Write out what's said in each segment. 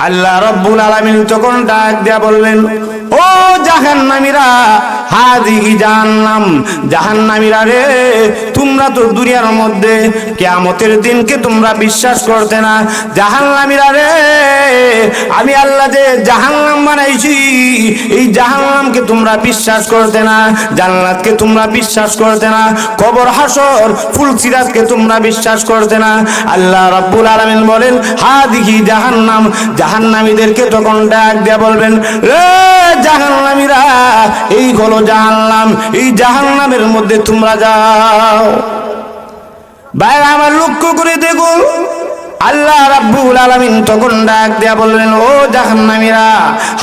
আল্লাহ রব্বুল আলামিন তখন ডাক দিয়া বললেন, ও জাহান্নামীরা হাদিহি জাহান্নাম, জাহান্নামীরা রে, তোমরা তো দুনিয়ার মধ্যে কিয়ামতের দিনকে তোমরা বিশ্বাস করতে না। জাহান্নামীরা রে, আমি আল্লাহ যে জাহান্নাম বানাইছি, এই জাহান্নামকে তোমরা বিশ্বাস করতে না, জান্নাতকে তোমরা বিশ্বাস করতে না, কবর, হাসর, ফুল সিরাতকে তোমরা বিশ্বাস করতে না। আল্লাহ রব্বুল আলামিন বলেন হাদিহি জাহান্নাম জাহান্নামীদেরকে তখন ডাক দিয়া বলবেন, রে জাহান্নামীরা, এই হলো জাহান্নাম, এই জাহান্নামের মধ্যে তোমরা যাও। বাইরে আমার লক্ষ্য করে দেখুন। আল্লাহ রাব্বুল আলামিন তখন ডাক দেয়া বললেন, ও জাহান্নামীরা,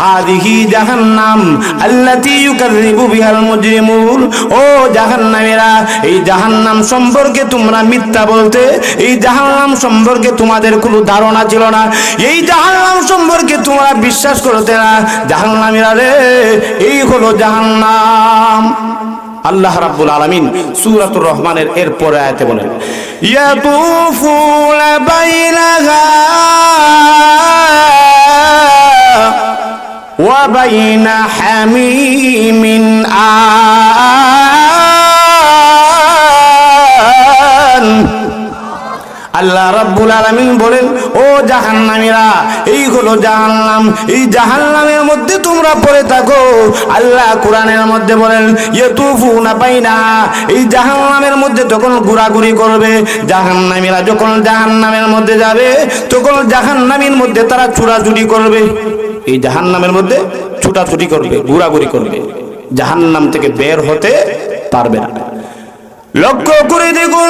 হাদিহি জাহান্নাম আল্লাতী ইউকাযযিবু বিহাল মুজরিমুন। ও জাহান্নামীরা, এই জাহান্নাম সম্পর্কে তোমরা মিথ্যা বলতে, এই জাহান্নাম সম্পর্কে তোমাদের কোনো ধারণা ছিল না। এই জাহান্নাম সম্পর্কে তোমরা বিশ্বাস করতে না। জাহান্নামীরা রে, এই হলো জাহান্নাম। আল্লাহ রাব্বুল আলামিন সূরাতুর রহমানের এর পরে আয়াতে বলেন ইয়াতুফুল বাইনাহা ওয়া বাইনা হামিমিন আন আল্লাহ রাব্বুল আলামিন বলেন, ও জাহান্নামীরা এই হলো জাহান্নাম, এই জাহান্নামের মধ্যে তোমরা পড়ে থাকো। আল্লাহ কোরআনের মধ্যে বলেন, ইয়াতুফুনা বাইনা এই জাহান্নামের মধ্যে তখন ঘোরাঘুরি করবে, জাহান্নামীরা যখন জাহান্নামের মধ্যে যাবে, তখন জাহান্নামীর মধ্যে তারা চুরাচুরি করবে। এই জাহান্নামের মধ্যে ছুটাছুটি করবে, ঘোরাঘুরি করবে। জাহান্নাম থেকে বের হতে পারবে না। লক্ষ্য করে দেখুন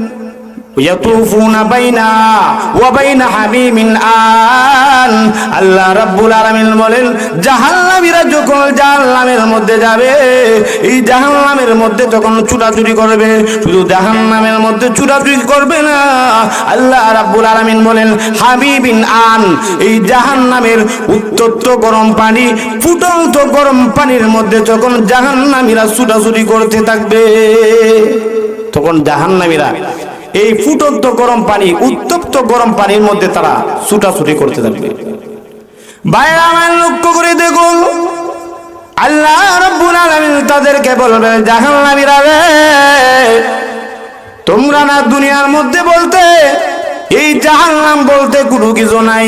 বাইনা ওয়া বাইনা হাবিমিন আন। আল্লাহ রাব্বুল আলামিন বলেন জাহান্নামীরা যখন জাহান্নামের মধ্যে যাবে, এই জাহান্নামের মধ্যে তখন চুরাচুরি করবে। শুধু জাহান্নামের মধ্যে চুরাচুরি করবে না। আল্লাহ রাব্বুল আলামিন বলেন, হাবিবিন আন, এই জাহান্নামের উত্তপ্ত গরম পানি, ফুটন্ত গরম পানির মধ্যে যখন জাহান্নামীরা ছুটাছুটি করতে থাকবে, তখন জাহান্নামীরা এই ফুটন্ত গরম পানি, উত্তপ্ত গরম পানির মধ্যে তারা ছুটাছুটি করতে থাকবে। বাইরে আমার লক্ষ্য করে দেখুন। আল্লাহ রব্বুল আলামিন তাদেরকে বলবে, জাহান্নামীরা রে তোমরা না দুনিয়ার মধ্যে বলতে, এই জাহান্নাম বলতে কোনো কিছু নাই।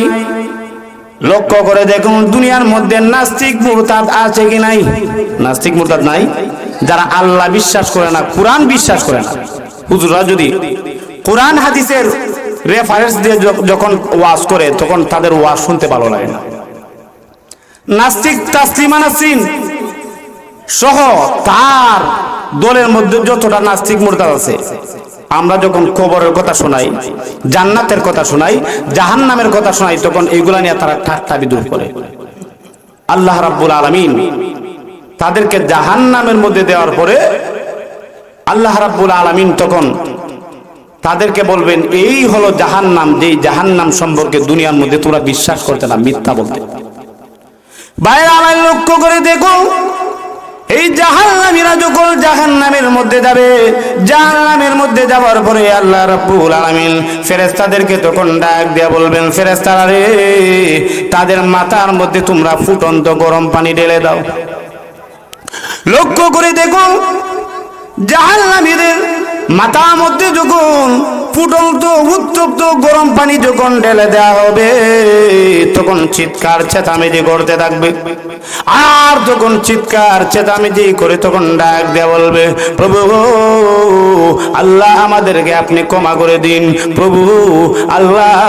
লক্ষ্য করে দেখুন, দুনিয়ার মধ্যে নাস্তিক মুরতাদ আছে কি নাই? নাস্তিক মুরতাদ নাই? যারা আল্লাহ বিশ্বাস করে না, কোরআন বিশ্বাস করে না। হুজুরা যদি কোরআন হাদিসের রেফারেন্স দিয়ে যখন ওয়াজ করে, তখন তাদের ওয়াজ শুনতে ভালো লাগে না। নাস্তিক তাসলিমা নাসরিন সহ তার দলের মধ্যে যতটা নাস্তিক মুরতাদ আছে, আমরা যখন কবরের কথা শোনাই, জান্নাতের কথা শোনাই, জাহান্নামের কথা শোনাই, তখন এইগুলা নিয়ে তারা ঠাট্টা বিদ্রুপ করে। আল্লাহ রাব্বুল আলামিন তাদেরকে জাহান্নামের মধ্যে দেওয়ার পরে আল্লাহ রাব্বুল আলামিন তখন তাদেরকে বলবেন, এই হলো জাহান জাহান্নাম, যেই জাহান্নাম সম্পর্কে দুনিয়ার মধ্যে তোমরা বিশ্বাস করতে না, মিথ্যা বলতে। বাইরে আমার লক্ষ্য করে দেখো এই জাহান্নামীরা যখন জাহান্নামের মধ্যে যাবে, জাহান্নামের মধ্যে যাওয়ার পরে আল্লাহ রাব্বুল আলামিন ফেরেশতাদেরকে তখন ডাক দিয়া বলবেন, ফেরেশতারা রে, তাদের মাথার মধ্যে তোমরা ফুটন্ত গরম পানি ঢেলে দাও। লক্ষ্য করে দেখো জাহান্নামীদের মাথা মধ্যে যখন ফুটন্ত, উত্তপ্ত, গরম পানি যখন ঢেলে দেওয়া হবে, তখন চিৎকার, চেঁচামেচি করতে থাকবে। আর তখন চিৎকার, চেঁচামেচি করে তখন ডাক দেওয়া বলবে, প্রভু, আল্লাহ আমাদেরকে আপনি ক্ষমা করে দিন। প্রভু, আল্লাহ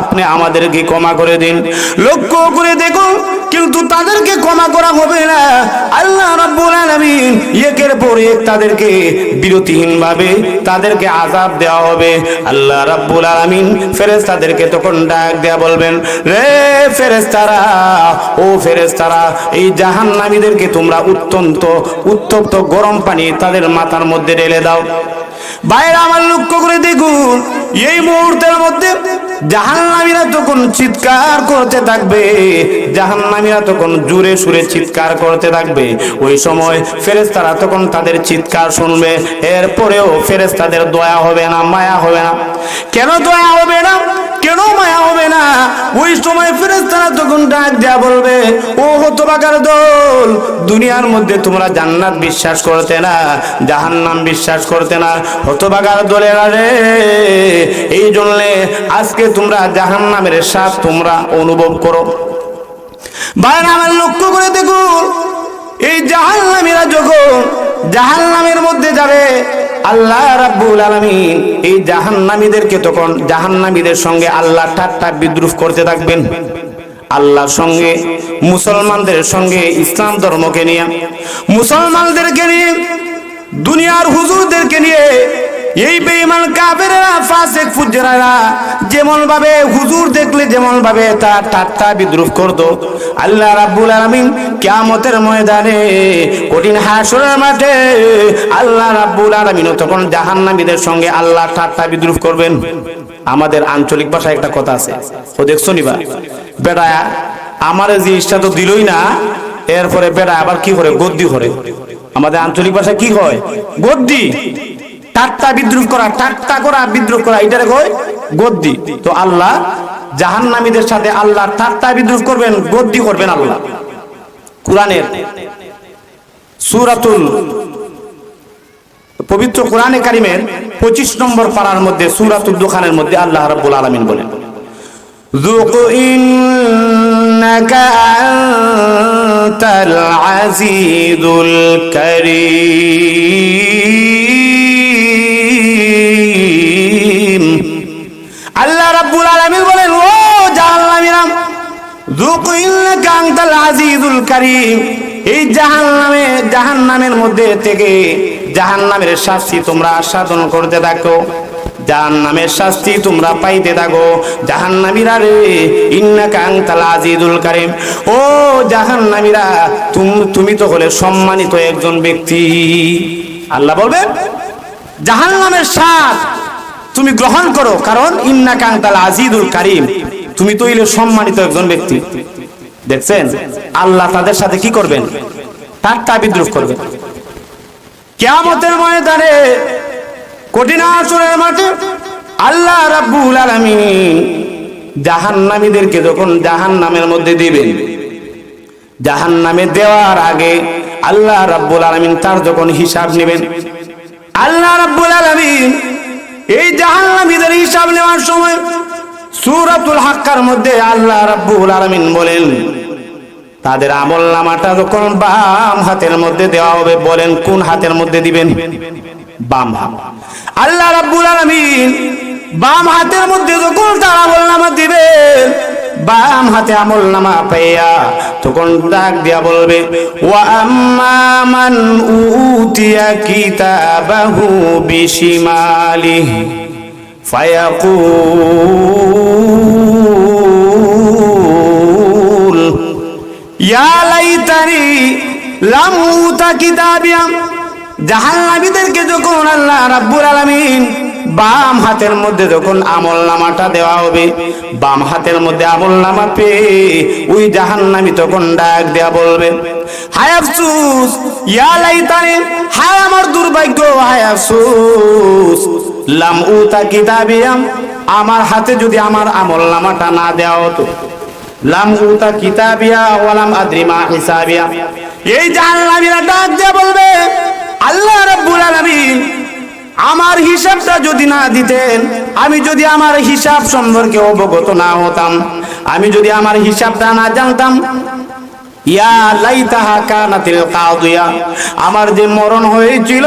আপনি আমাদেরকে ক্ষমা করে দিন। লক্ষ্য করে দেখুন কিন্তু তাদেরকে ক্ষমা করা হবে না। আল্লাহ রাব্বুল আলামিন একের পর এক তাদেরকে বিরতিহীন ভাবে তাদেরকে আযাব দেওয়া হবে। আল্লাহ রাব্বুল আলামিন ফেরেশতাদেরকে তখন ডাক দেয়া বলবেন, রে ফেরেশতারা, ও ফেরেশতারা, এই জাহান্নামীদেরকে তোমরা অত্যন্ত উত্তপ্ত গরম পানি তাদের মাথার মধ্যে ঢেলে দাও। বাইরে আমার লক্ষ্য করে দেখুন, এই মুহূর্তের মধ্যে জাহান্নামীরা তখন চিৎকার করতে থাকবে। জাহান্নামীরা তখন জুড়ে সুরে চিৎকার করতে থাকবে। ওই সময় ফেরেশতারা তখন তাদের চিৎকার শুনবে। এরপরেও ফেরেশতাদের দয়া হবে না, মায়া হবে না। কেন দয়া হবে না? কেন মায়া হবে না? ওই সময় ফেরেস্তারা তখন ডাক দেয়া বলবে, ও হতবাকার দল, দুনিয়ার মধ্যে তোমরা জান্নাত বিশ্বাস করতে না, জাহান্নাম বিশ্বাস করতে না। হতবাকার দলেরা রে এই জন্যে আজকে তোমরা জাহান্নামের সাপ তোমরা অনুভব করো। বাইরে আমার লক্ষ্য করে দেখুন এই জাহান্নামীরা যখন জাহান্নামের মধ্যে যাবে। আল্লাহ রাব্বুল আলামিন এই জাহান্নামীদেরকে তখন জাহান্নামীদের সঙ্গে আল্লাহ ঠাট্টা বিদ্রুপ করতে থাকবেন। আল্লাহর সঙ্গে, মুসলমানদের সঙ্গে ইসলাম ধর্মকে নিয়ে, মুসলমানদেরকে নিয়ে, দুনিয়ার হুজুরদেরকে নিয়ে এই বেঈমান কাফেরেরা, ফাসিক ফুজ্জারা যেমন ভাবে হুজুর দেখলে যেমন ভাবে তার ঠাট্টা বিদ্রুপ করত। আল্লাহ রাব্বুল আলামিন কিয়ামতের ময়দানে কঠিন হাসরের মাঠে আল্লাহ রাব্বুল আলামিন তখন জাহান্নামীদের সঙ্গে আল্লাহ ঠাট্টা বিদ্রুপ করবেন। আমাদের আঞ্চলিক ভাষায় একটা কথা আছে। ও দেখছ নিবা বেটা, আমার জিনিসটা তো দিলই না, এরপরে বেটা আবার কি করে? গদ্দি করে। আমাদের আঞ্চলিক ভাষা কি হয়? গদ্দি। ঠাট্টা বিদ্রুপ করা ঠাট্টা করা বিদ্রুপ করা এটারে কয় গদ্দি তো আল্লাহ জাহান্নামীদের সাথে আল্লাহ ঠাট্টা বিদ্রুপ করবেন গদ্দি করবেন আল্লাহ কোরআনের সূরাতুল পবিত্র কোরআনে কারিমের পঁচিশ নম্বর পাড়ার মধ্যে সূরাতুল দোকানের মধ্যে আল্লাহ রাব্বুল আলামিন বলেন ذُقْ إِنَّكَ أَنْتَ الْعَزِيزُ الْكَرِيمُ আজিজুল কারীম। এই জাহান্নামে, জাহান্নামের মধ্যে থেকে জাহান্নামের শাস্তি তোমরা আস্বাদন করতে থাকো। জাহান্নামের শাস্তি তোমরা পাইতে থাকো। জাহান্নামীরা রে ইন্নাকা আনতাল আজিজুল কারীম। ও জাহান্নামীরা, তুমি তুমি তো হলে সম্মানিত একজন ব্যক্তি। আল্লাহ বলবেন, জাহান্নামের স্বাদ তুমি গ্রহণ করো, কারণ ইন্না কান্তাল আজিদুল কারিম। তুমি তো হইলে সম্মানিত একজন ব্যক্তি। দেখছেন? আল্লাহ তাদের সাথে কি করবেন? ঠাট্টা বিদ্রুপ করবেন। কিয়ামতের ময়দানে কঠিন আসরের মাঠে আল্লাহ রাব্বুল আলামিন জাহান্নামীদেরকে যখন জাহান্নামের মধ্যে দিবেন, জাহান্নামে দেওয়ার আগে আল্লাহ রাব্বুল আলামিন তার যখন হিসাব নেবেন, আল্লাহ রাব্বুল আলামিন এই জাহান্নামীদের হিসাব নেওয়ার সময় সূরাতুল হাক্কার মধ্যে আল্লাহ রাব্বুল আলামিন বলেন, তাদের আমল নামাটা যখন বাম হাতের মধ্যে দেওয়া হবে, বলেন কোন হাতের মধ্যে দিবেন? বাম হাত। আল্লাহ রাব্বুল আলামিন বাম হাতের মধ্যে যখন তার আমল নামা দিবেন, বাম হাতে আমল নামা পাইয়া তখন ডাক দিয়া বলবে, ওয়া আম্মা মান উতিয়া কিতাবাহু বিশিমালিহি। জাহান্নামীদেরকে যখন আল্লাহ রাব্বুল আলামিন বাম হাতের মধ্যে যখন আমল নামাটা দেওয়া হবে, বাম হাতের মধ্যে আমল নামা পেয়ে ওই জাহান্নামী তখন ডাক দেয়া বলবে, হায় আফসুস, ইয়া হায় আমার দুর্ভাগ্য, হায় আফসুস। লাম উতা কিতাবিয়াম আমার হাতে যদি আমার আমল নামাটা না দেওয়া হতো। লাম উতা কিতাবিয়া ওয়ালাম আদ্রি মা হিসাবিয়া এই জাহান্নামীরা ডাক দিয়ে বলবে, আল্লাহ রাব্বুল আলামিন আমার হিসাবটা যদি না দিতেন, আমি যদি আমার হিসাব সম্পর্কে অবগত না হতাম, আমি যদি আমার হিসাবটা না জানতাম ইয়া আমার যে মরণ হয়েছিল,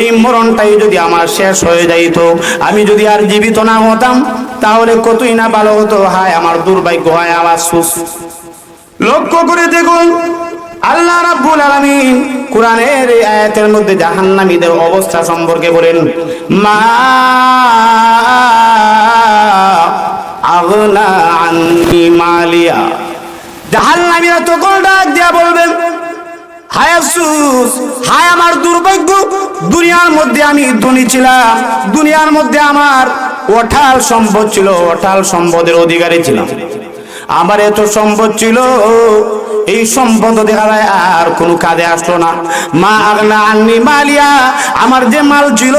এই মরণটাই যদি আমার শেষ হয়ে যাইত, আমি যদি আর জীবিত না হতাম, তাহলে কতই না ভালো হতো? হায়, আমার দুর্ভাগ্য, হয়, আমার সুস। লক্ষ্য করে দেখুন, আল্লাহ রাব্বুল আলামিন কোরআনের এই আয়াতের মধ্যে জাহান্নামীদের অবস্থা সম্পর্কে বলেন, মা আগনা আন্নি মালিয়া। জাহান্নামীরা তখন ডাক দিয়া বলবেন, হায় হায় আমার দুর্ভাগ্য, দুনিয়ার মধ্যে আমি ছিলাম, দুনিয়ার মধ্যে আমার অঠাল সম্পদ ছিল, অঠাল সম্পদের অধিকারী আমার এত সম্পদ ছিল এই সম্পদ দেখা যায় আর কোনো কাজে আসলো না। মা আগনা আন্নি মালিয়া, আমার যে মাল ছিল,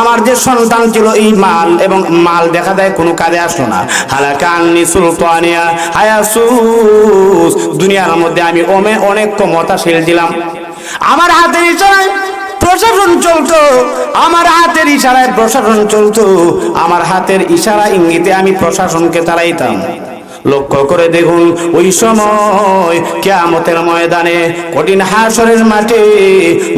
আমার যে সন্তান ছিল, এই মাল এবং মাল দেখা দেয় কোনো কাজে আসলো না। হালাকা আন্নি সুলতানিয়া হায়াসুস দুনিয়ার মধ্যে আমি ওমে অনেক ক্ষমতাশীল ছিলাম। আমার হাতের ইশারায় প্রশাসন চলতো, আমার হাতের ইশারায় প্রশাসন চলতো, আমার হাতের ইশারা ইঙ্গিতে আমি প্রশাসনকে চালাইতাম লক্ষ্য করে দেখুন, ওই সময় কেয়ামতের ময়দানে কঠিন হাসরের মাঠে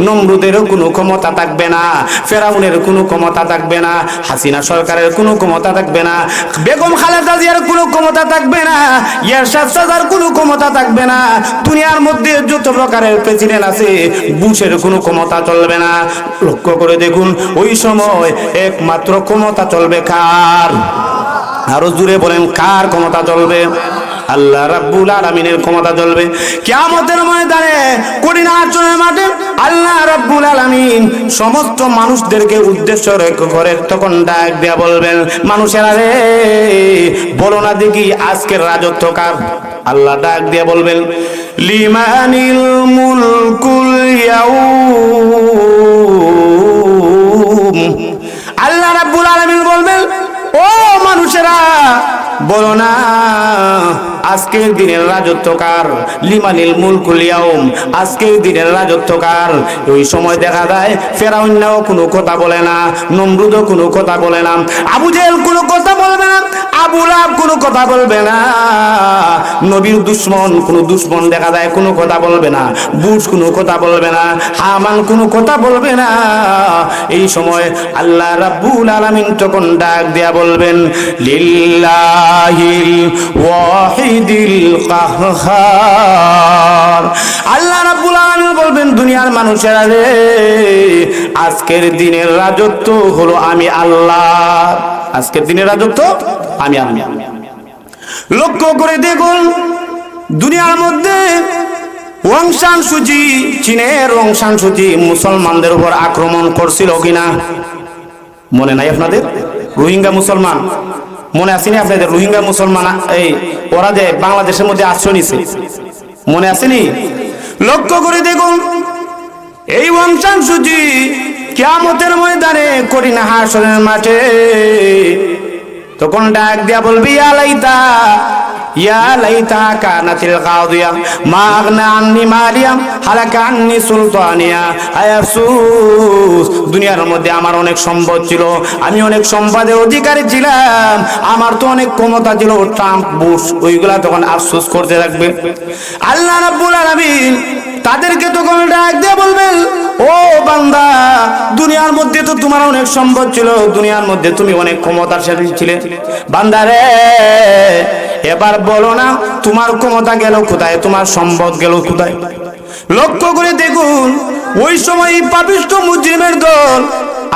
নমরুদেরও কোনো ক্ষমতা থাকবে না, ফেরাউনের কোনো ক্ষমতা থাকবে না, হাসিনা সরকারের কোনো ক্ষমতা থাকবে না, বেগম খালেদা জিয়ার কোনো ক্ষমতা থাকবে না ইয়ারশাদ সাজার কোনো ক্ষমতা থাকবে না, দুনিয়ার মধ্যে যত প্রকারের প্রেসিডেন্ট আছে, বুশের কোনো ক্ষমতা চলবে না। লক্ষ্য করে দেখুন, ওই সময় একমাত্র ক্ষমতা চলবে কার? আরও জুড়ে বলেন, কার ক্ষমতা চলবে আল্লাহ রাব্বুল আলামিনের ক্ষমতা চলবে কিয়ামতের ময়দানে কঠিন আচরণের মাঠে আল্লাহ রাব্বুল আলামিন সমস্ত মানুষদেরকে উদ্দেশ্য করে তখন ডাক দিয়া বলবেন, মানুষেরা রে, বলো না দেখি আজকের রাজত্ব কার? আল্লাহ ডাক দিয়া বলবেন, লিমানিল মুলকুল ইয়াউম। মানুষেরা বলো না। আজকের দিনের রাজত্বকার, লিমানিল মুলকুল ইয়াউম। আজকের দিনের রাজত্বকার, ওই সময় দেখা যায় ফেরাউন্নাও কোনো কথা বলে না, নমরুদও কোনো কথা বলে না, আবু জেহেল কোনো কথা বলবে না, আবু লাহাব কোনো কথা বলবে না, নবীর দুশ্মন, কোনো দুশ্মন দেখা যায় কোনো কথা বলবে না বুশ কোনো কথা বলবে না, হামান কোনো কথা বলবে না। এই সময় আল্লাহ রাব্বুল আলামিন তখন ডাক দেয়া বলবেন, লিল্লাহিল ওয়াহিদিল কাহ্হার আল্লাহ রাব্বুল আলামিন বলবেন, দুনিয়ার মানুষেরা রে, আজকের দিনের রাজত্ব হলো আমি আল্লাহ। আজকের দিনের রাজত্ব আমি আমি লক্ষ্য করে দেখুন, দুনিয়ার মধ্যে ওয়াংশান সুজি চীনের ওয়াংশান সুজি মুসলমানদের উপর আক্রমণ করছিল কিনা? মনে নাই আপনাদের? রোহিঙ্গা মুসলমান মনে আসেনি আপনাদের রোহিঙ্গা মুসলমান, এই, ওরা যে বাংলাদেশের মধ্যে আশ্রয় নিছে? মনে আসেনি লক্ষ্য করে দেখুন, এই ওয়াংশান সুজি কিয়ামতের ময়দানে না হাসনের মাঠে। তখন ডাক দিয়া বলবি আলাইতা লাইতা ইয়া লাইতা কানাতিল কাদিয়া মা আগনা আন্নি মারিয়াম হালাকা আন্নি সুলতানিয়া। আয়াসুস দুনিয়ার মধ্যে আমার অনেক সম্পদ ছিল, আমি অনেক সম্পদের অধিকারী ছিলাম, আমার তো অনেক ক্ষমতা ছিল ট্রাম্প বুশ, ওইগুলা তখন আফসোস করতে থাকবে আল্লাহ রাব্বুল আলামিন তাদেরকে তখন ডাক দিয়ে বলবেন, ও বান্দা, দুনিয়ার মধ্যে তো তোমার অনেক সম্পদ ছিল, দুনিয়ার মধ্যে তুমি অনেক ক্ষমতাশালী ছিলে। বান্দা রে এবার বলো না, তোমার ক্ষমতা গেল কোথায়? তোমার সম্পদ গেল কোথায়? লক্ষ্য করে দেখুন, ওই সময় পাপিষ্ট মুজরিমের দল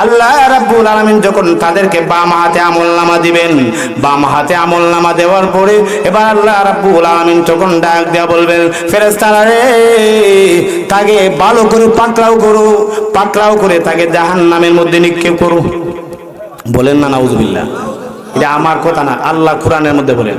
আল্লাহ রাব্বুল আলামিন যখন তাদেরকে বাম হাতে আমল নামা দিবেন, বাম হাতে আমল নামা দেওয়ার পরে এবার আল্লাহ রাব্বুল আলামিন তখন ডাক দেয়া বলবেন, ফেরেশতারা রে, তাকে ভালো করে পাকড়াও করো, পাকড়াও করে তাকে জাহান্নামের মধ্যে নিক্ষেপ করো। বলেন না, নাউজুবিল্লাহ। এটা আমার কথা না, আল্লাহ কোরআনের মধ্যে বলেন।